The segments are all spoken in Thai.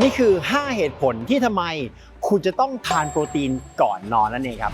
นี่คือ 5 เหตุผลที่ทำไมคุณจะต้องทานโปรตีนก่อนนอนนั่นเองครับ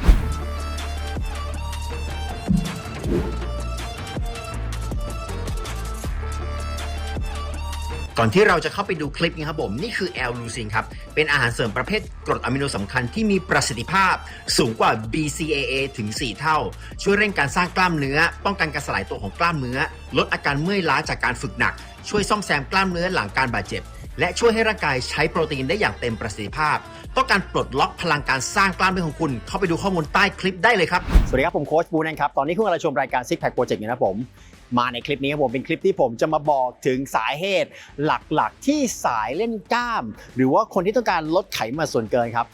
ก่อนที่เราจะเข้าไปดูคลิปนี้ครับผม นี่คือแอลลูซินครับ เป็นอาหารเสริมประเภทกรดอะมิโนสำคัญที่มีประสิทธิภาพสูงกว่า BCAA ถึง 4 เท่า ช่วยเร่งการสร้างกล้ามเนื้อ ป้องกันการสลายตัวของกล้ามเนื้อ ลดอาการเมื่อยล้าจากการฝึกหนัก ช่วยซ่อมแซมกล้ามเนื้อหลังการบาดเจ็บ และช่วยให้ร่างกายใช้โปรตีนได้อย่างเต็มประสิทธิภาพ ต้องการปลดล็อกพลังการสร้างกล้ามเนื้อของคุณ เข้าไปดูข้อมูลใต้คลิปได้เลยครับ สวัสดีครับ ผมโค้ชบูนะครับ ตอนนี้คุณกำลังชมรายการ Six Pack Project อยู่นะผม มาในคลิปนี้ครับผมเป็นคลิปที่ผมจะมาบอกถึงสาเหตุหลักๆ ที่สายเล่นกล้าม หรือว่าคนที่ต้องการลดไขมันส่วนเกินครับ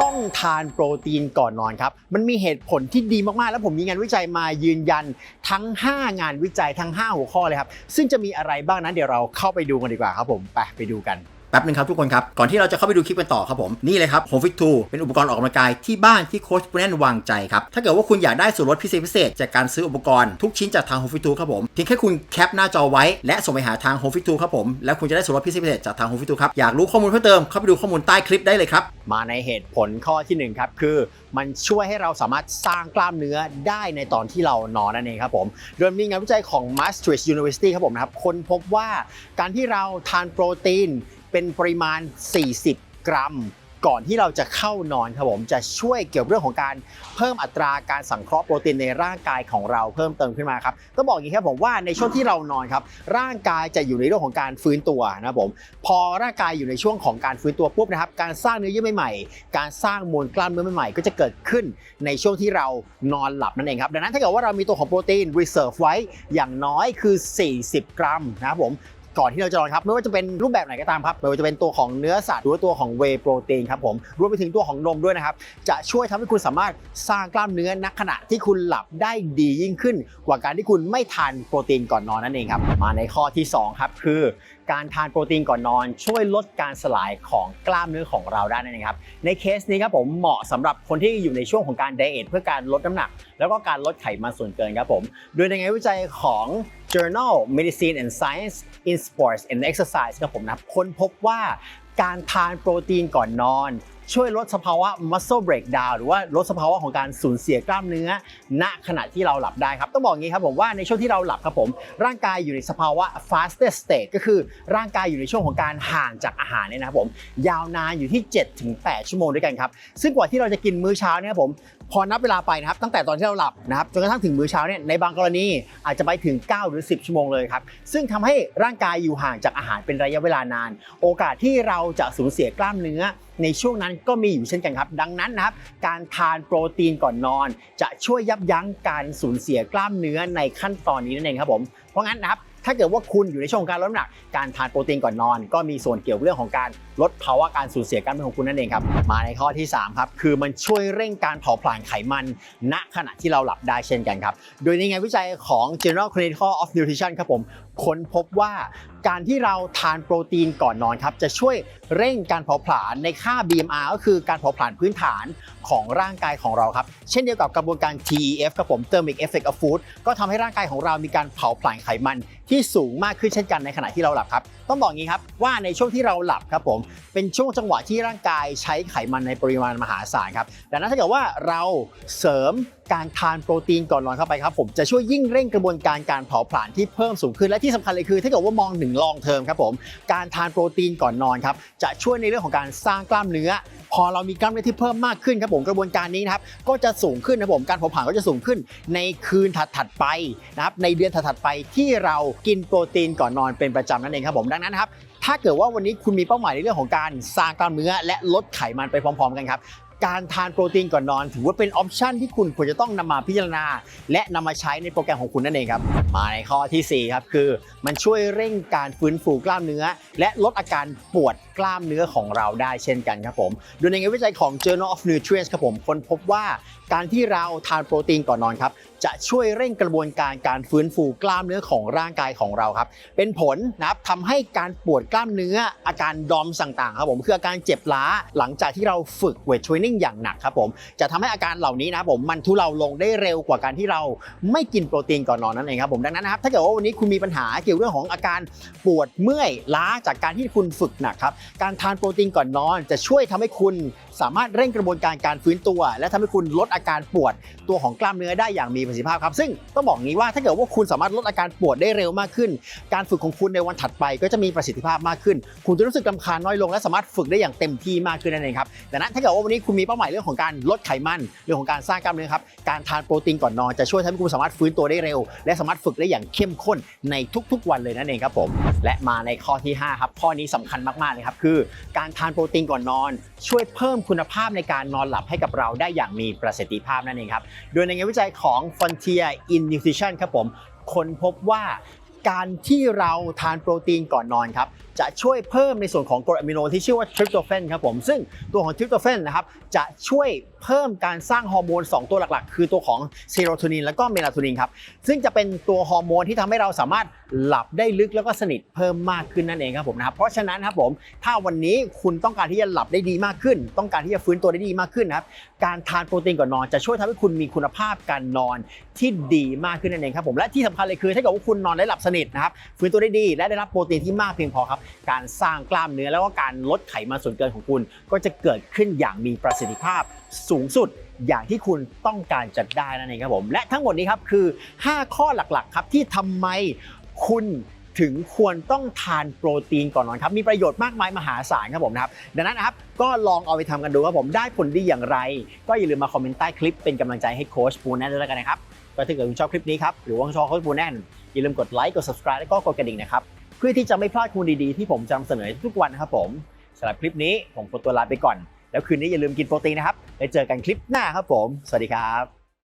ต้องทานโปรตีนก่อนนอนครับ มันมีเหตุผลที่ดีมาก ๆ แล้วผมมีงานวิจัยมายืนยันทั้ง 5 งานวิจัยทั้ง 5 หัวข้อเลยครับ ซึ่งจะมีอะไรบ้างนั้นเดี๋ยวเราเข้าไปดูกันดีกว่าครับผม ไปไปดูกัน แป๊บนึงครับทุกคนครับ ก่อนที่เราจะเข้าไปดูคลิปกันต่อครับผม นี่เลยครับ Home Fit 2เป็นอุปกรณ์ออกกำลังกายที่บ้านที่โค้ชปุแนนวางใจครับ ถ้าเกิดว่าคุณอยากได้ส่วนลดพิเศษพิเศษจากการซื้ออุปกรณ์ทุกชิ้นจากทาง Home Fit 2ครับผมเพียงแค่คุณแคปหน้าจอไว้และส่งไปหาทาง Home Fit 2ครับผมแล้วคุณจะได้ส่วนลดพิเศษพิเศษจากทาง Home Fit 2ครับอยากรู้ข้อมูลเพิ่มเติมเข้าไปดูข้อมูลใต้คลิปได้เลยครับมาในเหตุผลข้อที่หนึ่งครับคือมันช่วยให้เราสามารถสร้างกล้ามเนื้อได้ในตอนที่เรานอนนั่นเองครับผม โดยมีงานวิจัยของ Maastricht University ครับผมนะครับค้นพบว่าการที่เราทานโปรตีน เป็นปริมาณ 40 กรัม ก่อนที่เราจะเข้านอนครับผมจะช่วยเกี่ยวกับเรื่องของการเพิ่มอัตราการสังเคราะห์โปรตีนในร่างกายของเราเพิ่มเติมขึ้นมาครับต้องบอกอย่างนี้ครับผมว่าในช่วงที่เรานอนครับร่างกายจะอยู่ในเรื่องของการฟื้นตัวนะครับผมพอร่างกายอยู่ในช่วงของการฟื้นตัวปุ๊บนะครับการสร้างเนื้อเยื่อใหม่ๆการสร้างมวลกล้ามเนื้อใหม่ๆก็จะเกิดขึ้นในช่วงที่เรานอนหลับนั่นเองครับดังนั้นถ้าเกิดว่าเรามีตัวของโปรตีน reserve ไว้อย่างน้อยคือ 40 กรัมนะครับผม ก่อนที่เราจะนอนครับไม่ว่าจะเป็นรูปแบบไหนก็ตามครับไม่ว่าจะเป็นตัวของเนื้อสัตว์หรือว่าตัวของเวโปรตีนครับผมรวมไปถึงตัวของนมด้วยนะครับจะช่วยทำให้คุณสามารถสร้างกล้ามเนื้อณขณะที่คุณหลับได้ดียิ่งขึ้น กว่าการที่คุณไม่ทานโปรตีนก่อนนอนนั่นเองครับมาในข้อที่สองครับคือการทานโปรตีนก่อนนอน ช่วยลดการสลายของกล้ามเนื้อของเราได้นั่นเองครับในเคสนี้ครับผมเหมาะสำหรับคนที่อยู่ในช่วงของการไดเอทเพื่อการลดน้ำหนัก แล้วก็การลดไขมันส่วนเกินครับผม โดยในงานวิจัยของ Journal Medicine and Science in Sports and Exercise ครับผมนะครับค้นพบว่าการทานโปรตีนก่อนนอนช่วยลดสภาวะ muscle breakdown หรือว่าลดสภาวะของการสูญเสียกล้ามเนื้อ ณขณะที่เราหลับได้ครับ ต้องบอกงี้ครับผมว่าในช่วงที่เราหลับครับผม ร่างกายอยู่ในสภาวะ fasted state ก็คือร่างกายอยู่ในช่วงของการห่างจากอาหารเนี่ยนะครับผม ยาวนานอยู่ที่ 7-8 ชั่วโมงด้วยกันครับ ซึ่งกว่าที่เราจะกินมื้อเช้าเนี่ยครับผมพอนับเวลาไปนะครับตั้งแต่ตอนที่เราหลับนะครับจนกระทั่งถึงมื้อเช้าเนี่ยในบางกรณีอาจจะไปถึง 9 หรือ 10 ชั่วโมงเลยครับซึ่งทำให้ร่างกายอยู่ห่างจากอาหารเป็นระยะเวลานาน โอกาสที่เราจะสูญเสียกล้ามเนื้อในช่วงนั้นก็มีอยู่เช่นกันครับ ดังนั้นนะครับ การทานโปรตีนก่อนนอน จะช่วยยับยั้งการสูญเสียกล้ามเนื้อในขั้นตอนนี้นั่นเองครับผม เพราะงั้นนะครับ ถ้าเกิดว่าคุณอยู่ในช่วงของการลดน้ำหนัก การทานโปรตีนก่อนนอน ก็มีส่วนเกี่ยวเรื่องของการลดภาวะการสูญเสียกล้ามเนื้อของคุณนั่นเองครับ มาในข้อที่3ครับ คือมันช่วยเร่งการเผาผลาญไขมัน ณ ขณะที่เราหลับได้เช่นกันครับ โดยในงานวิจัยของ Journal Clinical of Nutrition ครับผม ค้นพบว่าการที่เราทานโปรตีนก่อนนอนครับจะช่วยเร่งการเผาผลาญในค่า BMR ก็คือการเผาผลาญพื้นฐานของร่างกายของเราครับ เช่นเดียวกับกระบวนการ TEF ครับผม Thermic Effect of Food ก็ทำให้ร่างกายของเรามีการเผาผลาญไขมันที่สูงมากขึ้นเช่นกันในขณะที่เราหลับครับ ต้องบอกงี้ครับว่าในช่วงที่เราหลับครับผมเป็นช่วงจังหวะที่ร่างกายใช้ไขมันในปริมาณมหาศาลครับดังนั้นถ้าเกิดว่าเราเสริม การทานโปรตีนก่อนนอนเข้าไปครับผมจะช่วยยิ่งเร่งกระบวนการการเผาผลาญที่เพิ่มสูงขึ้นและที่สำคัญเลยคือถ้าเกิดว่ามองถึงลองเทอมครับผมการทานโปรตีนก่อนนอนครับจะช่วยในเรื่องของการสร้างกล้ามเนื้อ พอเรามีกล้ามเนื้อที่เพิ่มมากขึ้นครับผมกระบวนการนี้นะครับก็จะสูงขึ้นนะครับผมการเผาผลาญก็จะสูงขึ้น ในคืนถัดๆไปนะครับในเดือนถัดๆไปที่เรากินโปรตีนก่อนนอนเป็นประจำนั่นเองครับผมดังนั้นนะครับถ้าเกิดว่าวันนี้คุณมีเป้าหมายในเรื่องของการสร้างกล้ามเนื้อและลดไขมันไปพร้อม ๆ กันครับ การทานโปรตีนก่อนนอน ถือว่าเป็นออปชันที่คุณควรจะต้องนำมาพิจารณา และนำมาใช้ในโปรแกรมของคุณนั่นเองครับ มาในข้อทีสี่4ครับคือ มันช่วยเร่งการฟื้นฟูกล้ามเนื้อ และลดอาการปวดกล้ามเนื้อของเราได้เช่นกันครับผม โดยในงานวิจัยของ Journal of Nutrients ครับผมค้นพบว่าการที่เราทานโปรตีนก่อนนอนครับจะช่วยเร่งกระบวนการการฟื้นฟูกล้ามเนื้อของร่างกายของเราครับ เป็นผลนะครับทำให้การปวดกล้ามเนื้ออาการดอมต่างๆครับผมคืออาการเจ็บล้าหลังจากที่เราฝึกเวทเทรนนิ่งอย่างหนักครับผมจะทำให้อาการเหล่านี้นะผมมันทุเลาลงได้เร็วกว่าการที่เราไม่กินโปรตีนก่อนนอนนั่นเองครับผมดังนั้นนะครับถ้าเกิดว่าวันนี้คุณมีปัญหาเกี่ยวเรื่องของอาการปวดเมื่อยล้าจากการที่คุณฝึกหนักครับการทานโปรตีนก่อนนอนจะช่วยทำให้คุณ สามารถเร่งกระบวนการการฟื้นตัว และทำให้คุณลดอาการปวดตัวของกล้ามเนื้อได้อย่างมีประสิทธิภาพครับ ซึ่งต้องบอกงี้ว่าถ้าเกิดว่าคุณสามารถลดอาการปวดได้เร็วมากขึ้น การฝึกของคุณในวันถัดไปก็จะมีประสิทธิภาพมากขึ้น คุณจะรู้สึกลำคาญน้อยลง และสามารถฝึกได้อย่างเต็มที่มากขึ้นนั่นเองครับดังนั้นถ้าเกิดว่าวันนี้คุณมีเป้าหมายเรื่องของการลดไขมันเรื่องของการสร้างกล้ามเนื้อครับการทานโปรตีนก่อนนอนจะช่วยทำให้คุณสามารถฟื้นตัวได้เร็ว และสามารถฝึกได้อย่างเข้มข้นในทุกๆ วันเลยนั่นเองครับผมและมาในข้อที่ห้าครับข้อนี้สำคัญมากๆเลยครับคือ การทานโปรตีนก่อนนอน ช่วยเพิ่มคุุณภาพในการนอนหลับให้กับเราได้อย่างมีประสิทธิภาพนั่นเองครับ โดยในงานวิจัยของ Frontier in Nutrition ครับผมค้นพบว่าการที่เราทานโปรตีนก่อนนอนครับจะช่วยเพิ่มในส่วนของกรดอะมิโนที่ชื่อว่าทริปโตเฟนครับผมซึ่งตัวของทริปโตเฟนนะครับจะช่วยเพิ่มการสร้างฮอร์โมน 2 ตัวหลักๆ คือตัวของเซโรโทนินและก็เมลาโทนินครับซึ่งจะเป็นตัวฮอร์โมนที่ทำให้เราสามารถ หลับได้ลึกแล้วก็สนิทเพิ่มมากขึ้นนั่นเองครับผมนะครับเพราะฉะนั้นครับผมถ้าวันนี้คุณต้องการที่จะหลับได้ดีมากขึ้น ต้องการที่จะฟื้นตัวได้ดีมากขึ้นนะครับการทานโปรตีนก่อนนอนจะช่วยทำให้คุณมีคุณภาพการนอนที่ดีมากขึ้นนั่นเองครับผมและที่สำคัญเลยคือถ้าเกิดว่าคุณนอนได้หลับสนิทนะครับฟื้นตัวได้ดี และได้รับโปรตีนที่มากเพียงพอครับการสร้างกล้ามเนื้อแล้วก็การลดไขมันส่วนเกินของคุณ ก็จะเกิดขึ้นอย่างมีประสิทธิภาพสูงสุดอย่างที่คุณต้องการจะได้นั่นเองครับผมและทั้งหมดนี้ครับคือ 5 ข้อหลักๆครับที่ทำไม คุณถึงควรต้องทานโปรตีนก่อนนอนครับ มีประโยชน์มากมายมหาศาลครับผมนะครับ ดังนั้นนะครับ ก็ลองเอาไปทำกันดูครับผม ได้ผลดีอย่างไร ก็อย่าลืมมาคอมเมนต์ใต้คลิปเป็นกำลังใจให้โค้ชปูแน่นด้วยกันนะครับ ก็ถ้าเกิดคุณชอบคลิปนี้ครับ หรือว่าชอบโค้ชปูแน่น อย่าลืมกดไลค์ กด subscribe แล้วก็กดกระดิ่งนะครับ เพื่อที่จะไม่พลาดข้อมูลดีๆที่ผมจะนำเสนอทุกวันนะครับผมสำหรับคลิปนี้ผมขอตัวลาไปก่อน แล้วคืนนี้อย่าลืมกินโปรตีนนะครับ แล้วเจอกันคลิปหน้าครับผม สวัสดีครับ